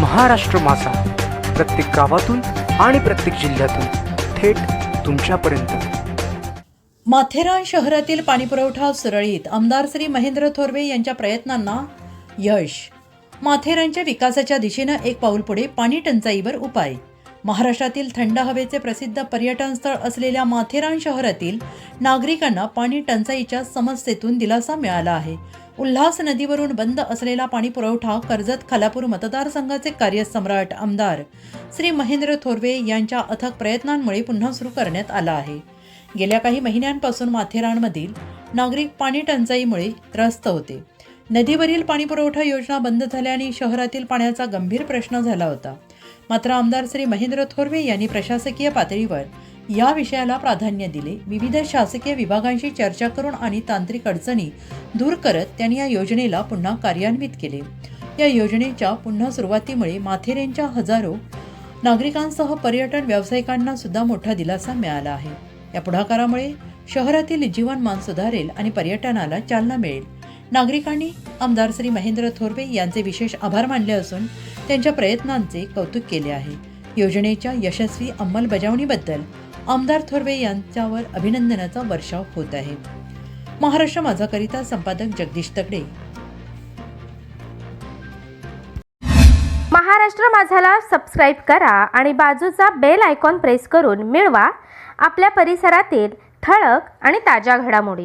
महाराष्ट्र माझा. प्रत्येक गावातून आणि प्रत्येक जिल्ह्यातून थेट तुमच्यापर्यंत. माथेरान शहरातील पाणीपुरवठा सुरळीत. आमदार श्री महेंद्र थोरवे यांच्या प्रयत्नांना यश. माथेरानच्या विकासाच्या दिशेनं एक पाऊल पुढे पाणी टंचाईवर उपाय. महाराष्ट्रातील थंड हवेचे प्रसिद्ध पर्यटन स्थळ असलेल्या माथेरान शहरातील नागरिकांना पाणी टंचाईच्या समस्येतून दिलासा मिळाला आहे. उल्हास नदीवरून बंद असलेला पाणी पुरवठा कर्जत खालापूर मतदारसंघाचे कार्यसम्राट आमदार श्री महेंद्र थोरवे यांच्या अथक प्रयत्नांमुळे पुन्हा सुरू करण्यात आला आहे. गेल्या काही महिन्यांपासून माथेरानमधील नागरिक पाणी टंचाईमुळे त्रस्त होते. नदीवरील पाणीपुरवठा योजना बंद झाल्याने शहरातील पाण्याचा गंभीर प्रश्न झाला होता. मात्र आमदार श्री महेंद्र थोरवे यांनी प्रशासकीय पातळीवर या विषयाला प्राधान्य दिले. विविध शासकीय विभागांशी चर्चा करून आणि तांत्रिक अडचणी दूर करत त्यांनी या योजनेला पुन्हा कार्यान्वित केले. या योजनेच्या पुन्हा सुरुवातीमुळे माथेरेंच्या हजारो नागरिकांसह पर्यटन व्यावसायिकांना सुद्धा मोठा दिलासा मिळाला आहे. या पुढाकारामुळे शहरातील जीवनमान सुधारेल आणि पर्यटनाला चालना मिळेल. नागरिकांनी आमदार श्री महेंद्र थोरवे यांचे विशेष आभार मानले असून त्यांच्या प्रयत्नांचे कौतुक केले आहे. योजनेच्या यशस्वी अंमलबजावणीबद्दल आमदार थोरवे यांच्यावर अभिनंदनाचा वर्षाव होत आहे. महाराष्ट्र माझाकरिता संपादक जगदीश तगडे. महाराष्ट्र माझाला सबस्क्राईब करा आणि बाजूचा बेल आयकॉन प्रेस करून मिळवा. आपल्या परिसरातील ठळक आणि ताज्या घडामोडी.